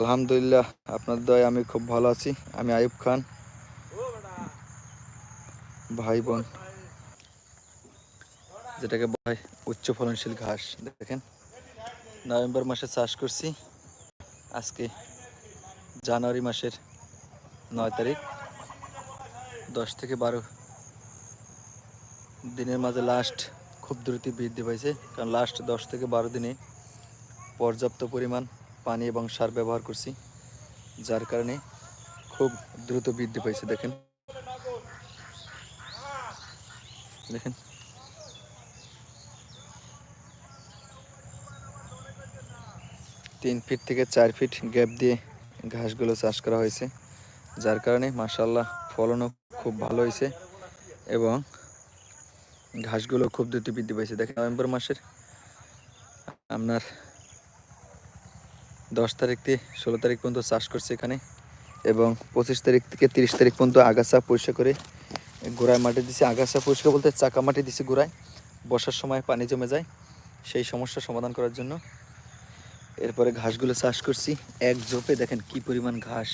আলহামদুলিল্লাহ, আপনার দয় আমি খুব ভালো আছি। আমি আয়ুব খান, ভাই বোন। যেটাকে ভাই উচ্চ ফলনশীল ঘাস। দেখেন, নভেম্বর মাসে চাষ করছি। আজকে জানুয়ারি মাসের নয় তারিখ। দশ থেকে বারো দিনের মাঝে লাস্ট খুব দ্রুত বৃদ্ধি পাইছে। কারণ লাস্ট দশ থেকে বারো দিনে পর্যাপ্ত পরিমাণ পানি এবং সার ব্যবহার করছি, যার কারণে খুব দ্রুত বৃদ্ধি পাইছে, দেখেন। দেখেন। তিন ফিট থেকে চার ফিট গ্যাপ দিয়ে ঘাসগুলো চাষ করা হয়েছে, যার কারণে মাসাল্লাহ ফলনও খুব ভালো হয়েছে এবং ঘাসগুলো খুব দ্রুত বৃদ্ধি পাইছে। দেখেন, নভেম্বর মাসের আপনার দশ তারিখ থেকে ষোলো তারিখ পর্যন্ত চাষ করছে এখানে এবং পঁচিশ তারিখ থেকে তিরিশ তারিখ পর্যন্ত আগাছা পরিষ্কার করে গোড়ায় মাটি দিছি। আগাছা পরিষ্কার বলতে চাকা মাটি দিছি গোড়ায় বর্ষার সময় পানি জমে যায় সেই সমস্যা সমাধান করার জন্য। এরপরে ঘাসগুলো চাষ করছি, এক ঝোপে দেখেন কি পরিমাণ ঘাস।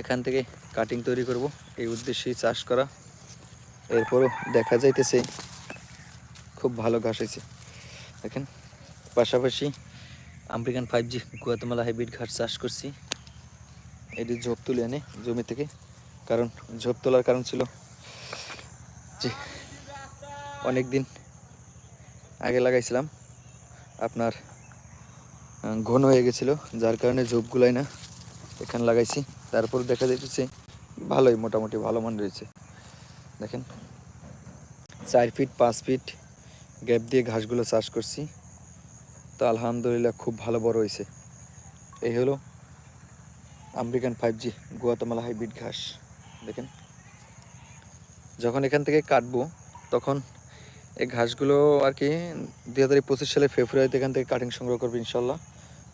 এখান থেকে কাটিং তৈরি করব, এই উদ্দেশ্যেই চাষ করা। এরপরও দেখা যাইতেছে, খুব ভালো ঘাস হয়েছে। দেখেন, পাশাপাশি American five G Guatemala hybrid ঘাস চাষ করছি। এটি ঝোপ তুলে এনে জমি থেকে, কারণ ঝোপ তোলার কারণ ছিল যে অনেক দিন আগে লাগাইছিলাম, আপনার ঘন হয়ে গেছিল, যার কারণে ঝোপগুলাই না এখানে লাগাইছি। তারপর দেখা যাচ্ছে ভালোই, মোটামুটি ভালো মান রয়েছে দেখেন, চার ফিট পাঁচ ফিট গ্যাপ দিয়ে ঘাসগুলো চাষ করছি। তো আলহামদুলিল্লাহ খুব ভালো বড় হয়েছে এই হলো American five G Guatemala hybrid ঘাস। দেখেন। যখন এখান থেকে কাটবো, তখন এই ঘাসগুলো আর কি দুই হাজার পঁচিশ সালে ফেব্রুয়ারিতে এখান থেকে কাটিং সংগ্রহ করবে ইনশাল্লাহ।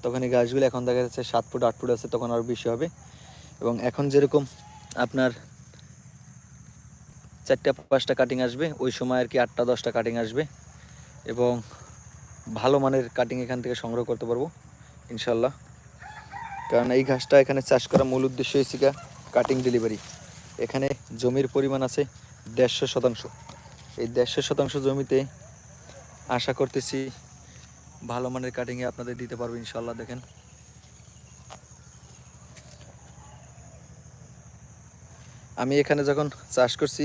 তখন এই গাছগুলো এখন দেখা যাচ্ছে সাত ফুট, আট ফুট আছে, তখন আরও বেশি হবে। এবং এখন যেরকম আপনার চারটা, পাঁচটা কাটিং আসবে, ওই সময় আর কি আটটা, দশটা কাটিং আসবে। এবং ভালো মানের কাটিং এখান থেকে সংগ্রহ করতে পারব ইনশাল্লাহ কারণ এই ঘাসটা এখানে চাষ করা মূল উদ্দেশ্য হয়েছে কাটিং ডেলিভারি এখানে জমির পরিমাণ আছে দেড়শো শতাংশ। এই দেড়শো শতাংশ জমিতে আশা করতেছি ভালো মানের কাটিংয়ে আপনাদের দিতে পারব ইনশাল্লাহ দেখেন। আমি এখানে যখন চাষ করছি,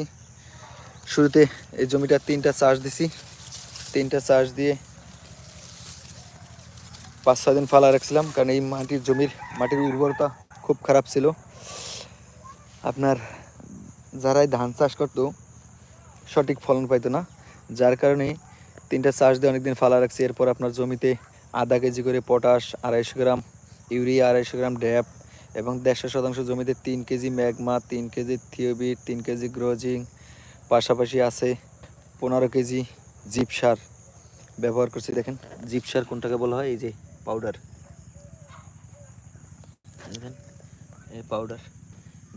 শুরুতে এই জমিটা তিনটা চাষ দিছি। তিনটা চাষ দিয়ে পাঁচ ছয় দিন ফালা রাখছিলাম, কারণ এই মাটির জমির মাটির উর্বরতা খুব খারাপ ছিল। আপনার যারাই ধান চাষ করতো, সঠিক ফলন পাইতো না। যার কারণে তিনটা চাষ দিয়ে অনেকদিন ফালা রাখছি। এরপর আপনার জমিতে আধা কেজি করে পটাশ, আড়াইশো গ্রাম ইউরিয়া, আড়াইশো গ্রাম ড্যাপ এবং দেড়শো শতাংশ জমিতে তিন কেজি ম্যাগমা, তিন কেজি থিওবিট তিন কেজি গ্রোজিং, পাশাপাশি আছে পনেরো কেজি জিপ সার ব্যবহার করছি, দেখেন জিপ সার কোনটাকে বলা হয়, এই যে পাউডার এই পাউডার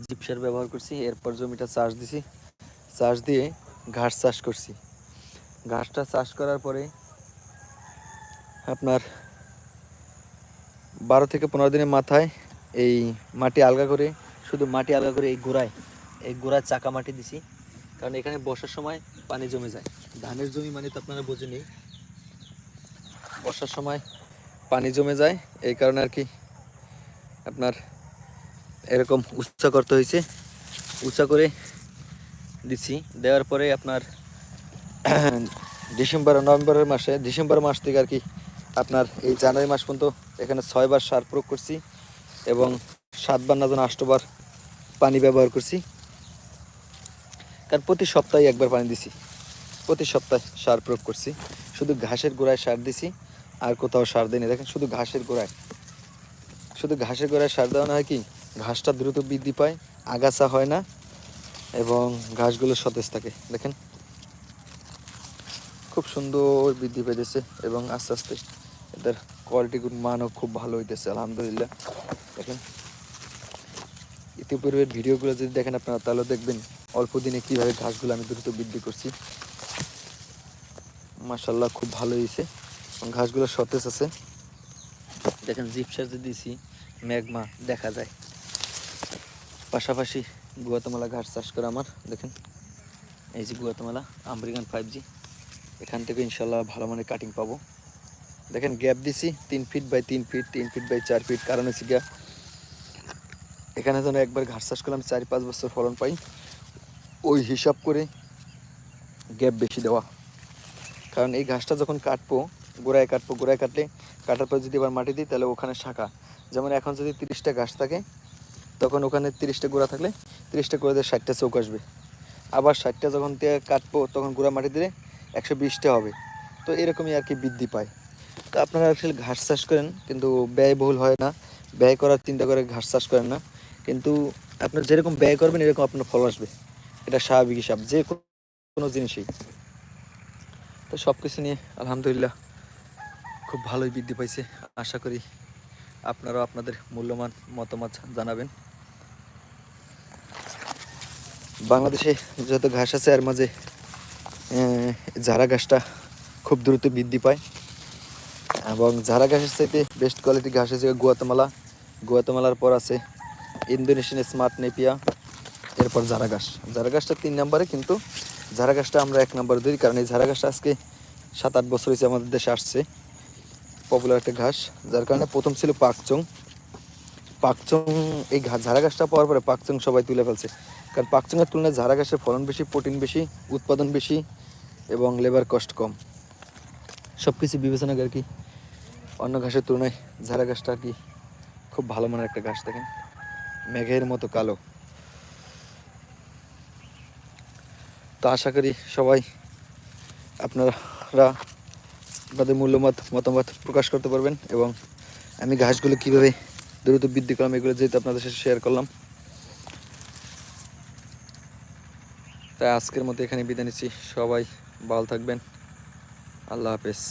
জিপ সার ব্যবহার করছি, এরপর জমিটা চাষ দিছি। চাষ দিয়ে ঘাস চাষ করছি। ঘাসটা চাষ করার পরে আপনার বারো থেকে পনেরো দিনের মাথায় এই মাটি আলগা করে, শুধু মাটি আলগা করে এই গোড়ায় এই গোড়ায় চাকা মাটি দিছি। কারণ এখানে বর্ষার সময় পানি জমে যায়। ধানের জমি মানে তো আপনারা বোঝেনি বর্ষার সময় পানি জমে যায়, এই কারণে আর কি আপনার এরকম উঁচা করতে হয়েছে। উঁচা করে দিছি দেওয়ার পরে আপনার ডিসেম্বর, নভেম্বরের মাসে, ডিসেম্বর মাস থেকে আর কি আপনার এই জানুয়ারি মাস পর্যন্ত এখানে ছয়বার সার প্রয়োগ করছি এবং সাতবার না যেন আষ্টবার পানি ব্যবহার করছি। কারণ প্রতি সপ্তাহে একবার পানি দিছি। প্রতি সপ্তাহে সার প্রয়োগ করছি। শুধু ঘাসের গোড়ায় সার দিছি। আর কোথাও সার দেয়নি। দেখেন শুধু ঘাসের গোড়ায়। শুধু ঘাসের গোড়ায় সার দেওয়া হয় কি? ঘাসটা দ্রুত বৃদ্ধি পায়, আগাছা হয় না, এবং ঘাসগুলো সতেজ থাকে। দেখেন। খুব সুন্দর বৃদ্ধি পেতেছে এবং আস্তে আস্তে এদের কোয়ালিটি মানও খুব ভালো হইতেছে, আলহামদুলিল্লাহ। দেখেন। ইতিপূর্বের ভিডিওগুলো যদি দেখেন আপনারা, তাহলে দেখবেন অল্প দিনে কীভাবে ঘাসগুলো আমি দ্রুত বৃদ্ধি করছি। মাসাল্লাহ খুব ভালো হয়েছে ঘাসগুলো সতেজ আছে। দেখেন জিপ সার যে দিয়েছি, ম্যাগমা দেখা যায়। পাশাপাশি গুয়াতমালা ঘাস চাষ করে আমার, দেখেন। এই যে গুয়াতমালা, আমেরিকান ফাইভ জি। এখান থেকে ইনশাল্লাহ ভালো মানের কাটিং পাবো। দেখেন গ্যাপ দিছি, তিন ফিট বাই তিন ফিট তিন ফিট বাই চার ফিট কারণ হচ্ছে গ্যাপ এখানে যেন একবার ঘাস চাষ করলাম চার পাঁচ বছর ফলন পাই। ওই হিসাব করে গ্যাপ বেশি দেওয়া। কারণ এই ঘাসটা যখন কাটবো গোড়ায় কাটবো, গোড়ায় কাটলে কাটার পর যদি আবার মাটি দিই, তাহলে ওখানে শাখা। যেমন এখন যদি তিরিশটা ঘাস থাকে, তখন ওখানে তিরিশটা গোড়া থাকলে তিরিশটা গোড়া দিয়ে ষাটটা চৌক আসবে। আবার ষাটটা যখন কাটবো, তখন গোড়া মাটি দিলে একশো বিশটা হবে। তো এরকমই আর কি বৃদ্ধি পায়। তো আপনারা আসলে ঘাস চাষ করেন, কিন্তু ব্যয়বহুল হয় না। ব্যয় করার চিন্তা করে ঘাস চাষ করেন না। কিন্তু আপনার যেরকম ব্যয় করবেন, এরকম আপনার ফল আসবে। এটা স্বাভাবিক হিসাব, যে কোনো জিনিসই। তো সব কিছু নিয়ে আলহামদুলিল্লাহ। খুব ভালোই বৃদ্ধি পাইছে। আশা করি আপনারাও আপনাদের মূল্যবান মতামত জানাবেন। বাংলাদেশে যত ঘাস আছে, এর মাঝে ঝাড়া ঘাসটা খুব দ্রুত বৃদ্ধি পায়। এবং ঝাড়া ঘাসের চাইতে বেস্ট কোয়ালিটি ঘাস আছে গুয়াতমালা। গুয়াতমালার পর আছে ইন্দোনেশিয়ান স্মার্ট নেপিয়া, এরপর ঝাড়া ঘাস। ঝাড়া ঘাসটা তিন নম্বরে, কিন্তু ঝাড়া ঘাসটা আমরা এক নম্বরে ধরি, কারণ এই ঝাড়া ঘাসটা আজকে সাত আট বছর হয়েছে আমাদের দেশে আসছে। পপুলার একটা ঘাস, যার কারণে প্রথম ছিল পাকচং। পাকচং, এই ঘা- ঝাড়া ঘাসটা পাওয়ার পরে পাকচং সবাই তুলে ফেলছে। কারণ পাকচংয়ের তুলনায় ঝাড়া ঘাসের ফলন বেশি, প্রোটিন বেশি, উৎপাদন বেশি এবং লেবার কস্ট কম। সব কিছু বিবেচনা আর কি অন্য ঘাসের তুলনায় ঝাড়া ঘাসটা আর কি খুব ভালো মানের একটা ঘাস দেখেন। মেঘের মতো কালো। তো আশা করি সবাই আপনারা আপনাদের মূল্যমত মতামত প্রকাশ করতে পারবেন এবং আমি ঘাসগুলো কীভাবে দ্রুত বৃদ্ধি করলাম এগুলো যেহেতু আপনাদের সাথে শেয়ার করলাম। তাই আজকের মতো এখানে বিদায় নিচ্ছি। সবাই ভালো থাকবেন। আল্লাহ হাফেজ।